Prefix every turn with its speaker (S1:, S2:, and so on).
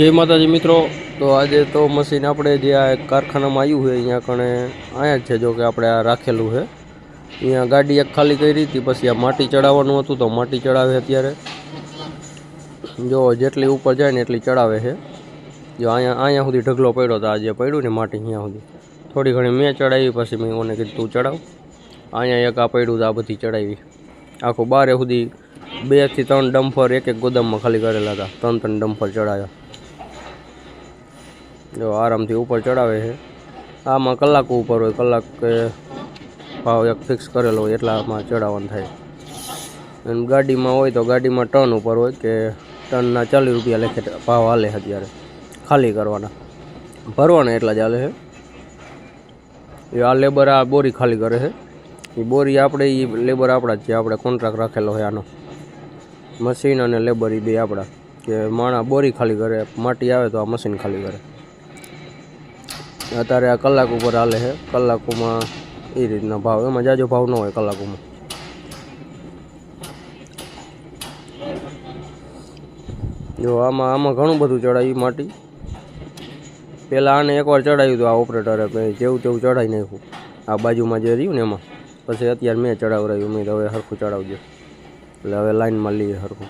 S1: જય માતાજી મિત્રો. તો આજે તો મશીન આપણે જે આ કારખાનામાં આવ્યું છે, અહીંયા કણે અહીંયા જ છે, જો કે આપણે આ રાખેલું છે. અહીંયા ગાડી એક ખાલી કરી હતી, પછી આ માટી ચડાવવાનું હતું, તો માટી ચડાવે અત્યારે. જો જેટલી ઉપર જાય ને એટલી ચડાવે છે. જો અહીંયા અહીંયા સુધી ઢગલો પડ્યો હતો આજે પડ્યું ને માટી અહીંયા સુધી. થોડી ઘણી મેં ચડાવી, પછી મેં મને કીધું, તું ચડાવ. અહીંયા એક આ પડ્યું આ બધી ચડાવી. આખું બારે સુધી બેથી ત્રણ ડમ્ફર એક એક ગોદામમાં ખાલી કરેલા હતા. ત્રણ ત્રણ ડમ્ફર ચડાવ્યા જો આરામથી ઉપર ચડાવે છે. આમાં કલાક ઉપર હોય, કલાક ભાવ એક ફિક્સ કરેલો હોય એટલામાં ચડાવવાનું થાય. અને ગાડીમાં હોય તો ગાડીમાં ટન ઉપર હોય કે ટનના ચાલીસ રૂપિયા લેખે ભાવ હાલે અત્યારે, ખાલી કરવાના. ભરવાના એટલા જ હાલે છે. એ આ લેબર આ બોરી ખાલી કરે છે. એ બોરી આપણે, એ લેબર આપણા જ છે, આપણે કોન્ટ્રાક્ટ રાખેલો હોય આનો. મશીન અને લેબર એ બે આપણા. કે માણા બોરી ખાલી કરે, માટી આવે તો આ મશીન ખાલી કરે. અત્યારે આ કલાક ઉપર હાલે છે. કલાકોમાં એ રીતના ભાવ. એમાં જાજો ભાવ ન હોય કલાકોમાં. જો, આમાં આમાં ઘણું બધું ચડાવ્યું માટી. પહેલાં આને એકવાર ચડાવ્યું હતું આ ઓપરેટરે જેવું તેવું ચડાવી નાખ્યું. આ બાજુમાં જે રહ્યું ને એમાં. પછી અત્યારે મેં ચડાવરાયું. મેં હવે સરખું ચડાવજો. એટલે હવે લાઈનમાં લઈએ સરખું